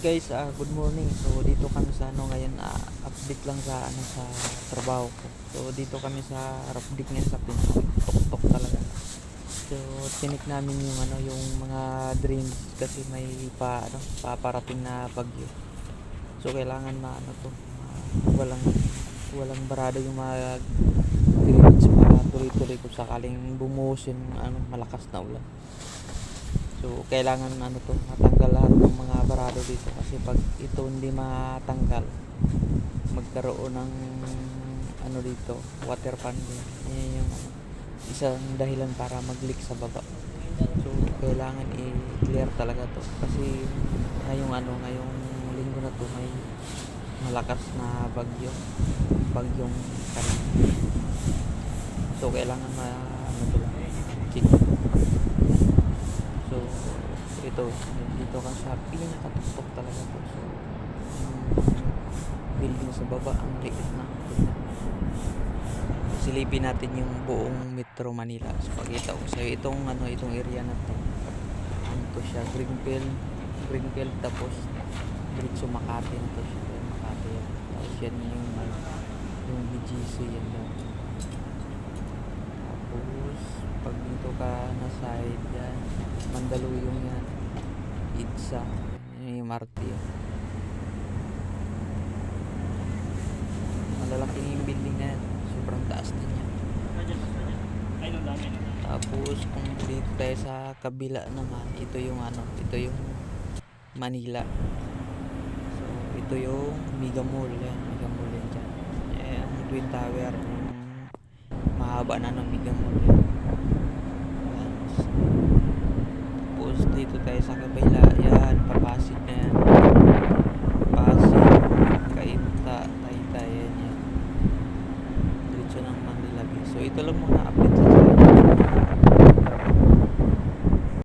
guys, ah, good morning. So dito kami sa ano ngayon, ah, update lang sa ano sa trabaho ko. So dito kami sa update ngayon sa. Tok-tok talaga. So tinik namin yung ano yung mga drains kasi may pa ano paparating na bagyo. So kailangan na ano to, ah, walang walang barado yung mga drains para tuloy-tuloy kung sakaling bumuhos yung ano malakas na ulan. So, kailangan ano to, matanggal lahat ng barado dito kasi pag ito hindi matanggal, magkaroon ng ano dito, water pan din. Yung isang dahilan para mag-leak sa baba. So, kailangan i-clear talaga to kasi ngayong ano, ngayong linggo na to may malakas na bagyo, bagyong karin. So, kailangan ma ano to lang. So, ito, dito ka sa pinakatuktok talaga to. So, building sa baba, ang liit na. Silipin natin yung buong Metro Manila. So, pakita ko sa'yo itong, ano, itong area na to. Ano to siya, Greenfield, Greenfield, tapos Diretso Makati na to siya. Makati yan. Tapos yan yung, ano, yung BGC yan daw. Tapos, pag dito ka na side yan, Mandaluyong yan. Yung MRT yan. Malalaki yung building na yan. Sobrang taas din dami. Tapos, kung dito tayo sa kabila naman, ito yung ano, ito yung Manila. So, ito yung Mega Mall. Yan, Mega Mall yan dyan. Eh, Twin Tower, mahaba na ng Mega Mall. Yan. Kainta, Taytay, yan. Diretso ng Manila. So, ito lang mga update